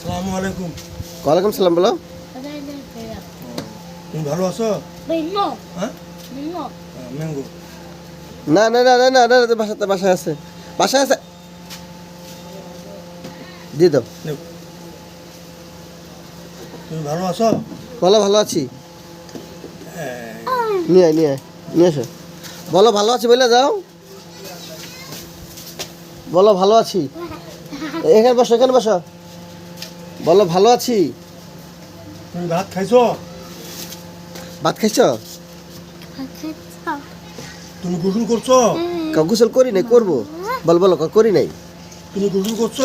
আসসালামু আলাইকুম। ওয়ালাইকুম সালাম বলো। তুমি ভালো আছো? হ্যাঁ? ম্যাঙ্গো। না না না না না না বাসাতে বাসায় আছে। বাসায় আছে। দিয়ে দাও। তুমি ভালো আছো? বলো ভালো আছি। হ্যাঁ, নিয়ে আয় নিয়ে আয় নিয়ে এসো। বলো ভালো আছি বলে যাও। বলো ভালো আছি। এখানে বসো এখানে বসো। বলো ভালো আছি। তুমি ভাত খাইছো? ভাত খাইছো? তুমি গোসল করছ? গোসল করি নাই করব। বল বলো করি নাই। তুমি গোসল করছ?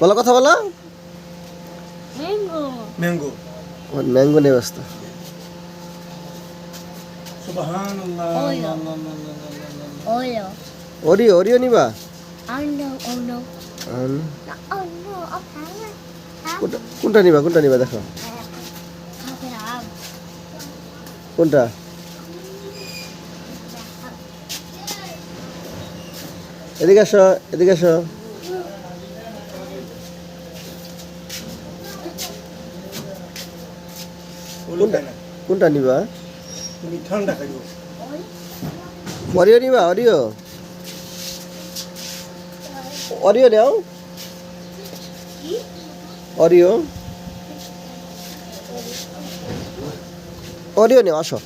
বলো কথা বলো। ম্যাঙ্গো ম্যাঙ্গো নেই ব্যস্ত. অরিও অরিও নিবা? Oh no, oh no. Oh okay. কোনটা? কোনটা নিবা? কোনটা নিবা? দেখো। কোনটা? এদিকে আসো এদিকে আসো। না। কোনটা নিবা? অরিও নিবা, অরিও। অরিও নাও। অরিও অরিও নেও আসো।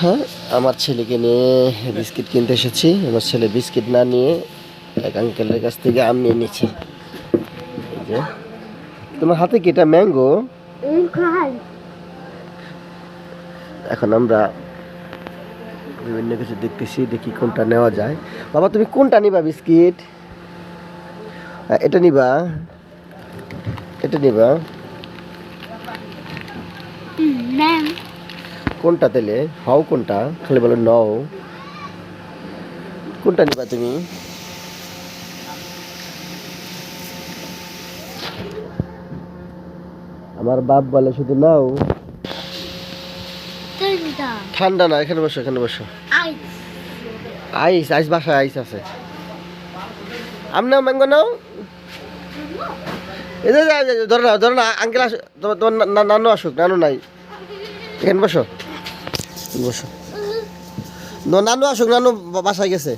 হ্যাঁ আমার ছেলেকে নিয়ে বিস্কিট কিনতে এসেছি। আমার ছেলে বিস্কিট না নিয়ে এক আঙ্কেলের কাছ থেকে আম নিয়ে নিচ্ছি যে। তোমার হাতে কি এটা ম্যাঙ্গো? এখন আমরা বিভিন্ন কিছু দেখতেছি দেখি কোনটা নেওয়া যায়। বাবা তুমি কোনটা নিবা বিস্কিট? এটা নিবা। এটা নিবা. কোনটা তেলে হও কোনটা? খালি বলো নও। কোনটা নিবা তুমি? আমার বাপ বলে শুধু নাও. ঠান্ডা না এখানে বসো এখানে বসো. আইস আইস বাসায় আইস আছে। আম নাও ম্যাঙ্গো নাও যে- ধরো না ধরো না আঙ্কেল আসুক তোমার নানু আসুক নানু নাই। এখানে বসো। বসো। নানু আসুক নানু বাসায় গেছে।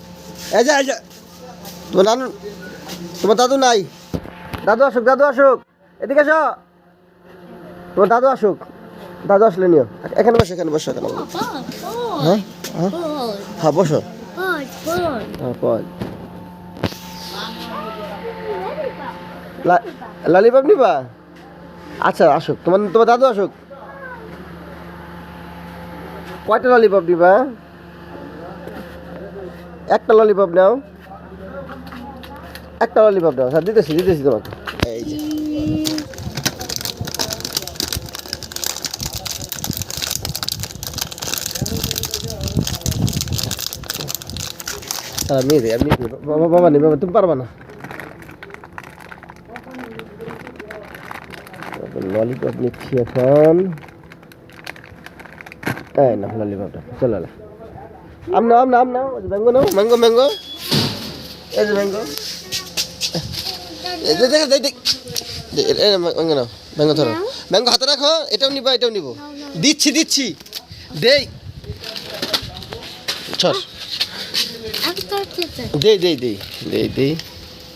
এই যে এই যে তোমার নানু তোমার দাদু নাই। দাদু আসুক দাদু আসুক। এদিকে এসো। তোমার দাদু আসুক। দাদু আসলে নিও। এখানে বসো এখানে বসো এখানে. হ্যাঁ হ্যাঁ। হ্যাঁ বসো. হ্যাঁ লালিপপ নিবা? আচ্ছা আসুক। তোমার তোমার দাদু আসুক। কয়টা ললিপপ নিবা? একটা ললিপপ নাও। একটা ললিপপ নাও। স্যার, দিতেছি দিতেছি তোমাকে এই যে নিয়ে আমি বাবা বাবা নি বাবা তুমি পারবা না। ললিপপ নিচ্ছি এখন? এই না ললিপপটা চলো না আম নাও আম নাও আম নাও ম্যাঙ্গো নাও ম্যাঙ্গো ম্যাঙ্গো এই যে ম্যাঙ্গো ম্যাঙ্গো নাও ম্যাঙ্গো ধরো। ম্যাঙ্গো হাতে রাখো এটাও নিবা এটাও নিবো। দিচ্ছি দিচ্ছি। দেই। ছড় After kitchen. দেই দেই দেই দেই দেই